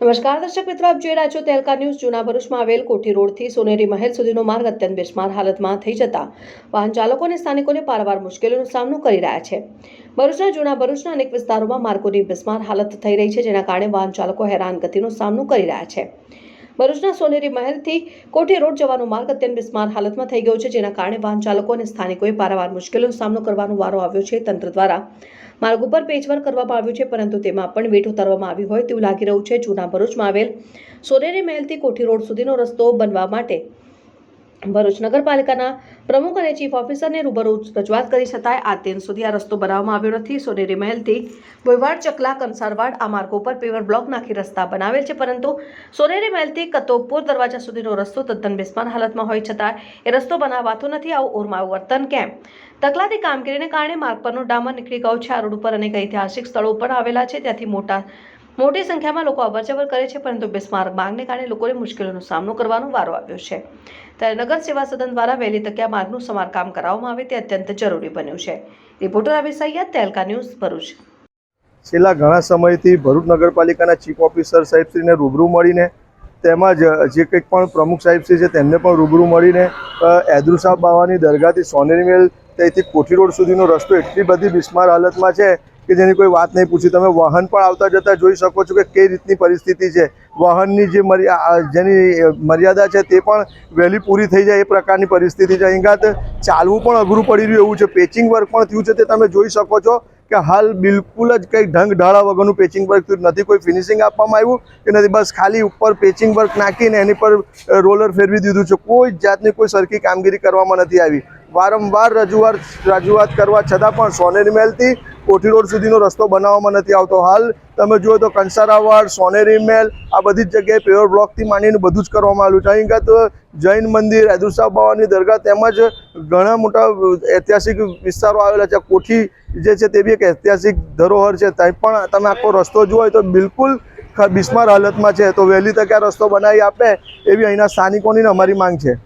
નમસ્કાર દર્શક મિત્રો, આપ જોઈ રહ્યા છો તેલકા ન્યૂઝ. જૂના ભરૂચમાં આવેલ કોઠી રોડથી સોનેરી મહેલ સુધીનો માર્ગ અત્યંત બેસ્માર હાલતમાં થઈ જતા વાહન ચાલકો અને સ્થાનિકોને પારવાર મુશ્કેલીનો સામનો કરી રહ્યા છે. ભરૂચના જૂના ભરૂચના અનેક વિસ્તારોમાં માર્ગોની બેસમાર હાલત થઈ રહી છે, જેના કારણે વાહન ચાલકો હેરાનગતિનો સામનો કરી રહ્યા છે. ભરૂચના સોનેરી મહેલથી કોઠી રોડ જવાનો માર્ગ અત્યંત બિસ્માર હાલતમાં થઈ ગયો છે, જેના કારણે વાહન ચાલકો અને સ્થાનિકોએ પારાવાર મુશ્કેલીનો સામનો કરવાનો વારો આવ્યો છે. તંત્ર દ્વારા માર્ગ ઉપર પેચવર્ક કરવામાં આવ્યું છે, પરંતુ તેમાં પણ વેઠ ઉતારવામાં આવી હોય તેવું લાગી રહ્યું છે. જૂના ભરૂચમાં આવેલ સોનેરી મહેલથી કોઠી રોડ સુધીનો રસ્તો બનવા માટે ભરૂચ નગરપાલિકાના પ્રમુખ અને ચીફ ઓફિસરને રૂબરૂ રજૂઆત કરી છતાંય આ તેન સુધી આ રસ્તો બનાવવામાં આવ્યો નથી. સોનેરી મહેલથી ભોયવાડ ચકલા, કંસારવાડ આ માર્ગો પર પેવર બ્લોક નાખી રસ્તા બનાવેલ છે, પરંતુ સોનેરી મહેલથી કતોપુર દરવાજા સુધીનો રસ્તો તદ્દન બેસમાન હાલતમાં હોય છતાં એ રસ્તો બનાવાતો નથી. આવું ઓરમાયું વર્તન કેમ? તકલાદી કામગીરીને કારણે માર્ગ પરનો ડામર નીકળી ગયો છે. આ રોડ ઉપર અનેક ઐતિહાસિક સ્થળો પણ આવેલા છે. ત્યાંથી મોટા મોટી સંખ્યામાં લોકો અવરજવર કરે છે, પરંતુ બિસ્માર્ક માર્ગને કારણે લોકોને મુશ્કેલીનો સામનો કરવાનો વારો આવ્યો છે. ત્યારે નગર સેવા સદન દ્વારા વહેલી તકે આ માર્ગનું સમારકામ કરાવવામાં આવે તે અત્યંત જરૂરી બન્યું છે. Reporter Abi Saiyad, Telka news Bharuch. છેલ્લા ઘણા સમયથી ભરૂચ નગરપાલિકાના ચીફ ઓફિસર સાહેબશ્રીને રૂબરૂ મળીને તેમજ જે કંઈક પણ પ્રમુખ સાહેબશ્રી છે, તેમને પણ રૂબરૂ મળીને સાહેબ બાવાની દરગાહથી સોનેરી મેલ, ત્યાંથી કોઠી રોડ સુધીનો રસ્તો, એટલી બધી બિસ્માર હાલતમાં છે કે જેની કોઈ વાત નહીં પૂછી. તમે વાહન પણ આવતા જતા જોઈ શકો છો કે કઈ રીતની પરિસ્થિતિ છે. વાહનની જે જેની મર્યાદા છે તે પણ વહેલી પૂરી થઈ જાય એ પ્રકારની પરિસ્થિતિ છે. અહીંગાત ચાલવું પણ અઘરું પડી રહ્યું એવું છે. પેચિંગ વર્ક પણ થયું છે તે તમે જોઈ શકો છો કે હાલ બિલકુલ જ કંઈ ઢંગ ઢાળા વગરનું પેચિંગ વર્ક થયું નથી. કોઈ ફિનિશિંગ આપવામાં આવ્યું કે નથી. બસ ખાલી ઉપર પેચિંગ વર્ક નાખીને એની પર રોલર ફેરવી દીધું છે. કોઈ જાતની કોઈ સરખી કામગીરી કરવામાં નથી આવી. વારંવાર રજૂઆત રજૂઆત કરવા છતાં પણ સોનેરી મહેલથી કોઠી રોડ સુધીનો રસ્તો બનાવવામાં નથી આવતો હાલ. તમે જુઓ તો કંસારાવાડ સોનેરી મહેલ આ બધી જગ્યાએ પેવર બ્લોકથી માંડીને બધું જ કરવામાં આવ્યું છે. અહીં તો જૈન મંદિર હૈદુરશાહ બાવાની દરગાહ તેમજ ઘણા મોટા ઐતિહાસિક વિસ્તારો આવેલા છે. કોઠી જે છે તે બી એક ઐતિહાસિક ધરોહર છે. ત્યાં પણ તમે આખો રસ્તો જુઓ તો બિલકુલ બિસ્માર હાલતમાં છે. તો વહેલી તકે આ રસ્તો બનાવી આપે એવી અહીંના સ્થાનિકોની અમારી માંગ છે.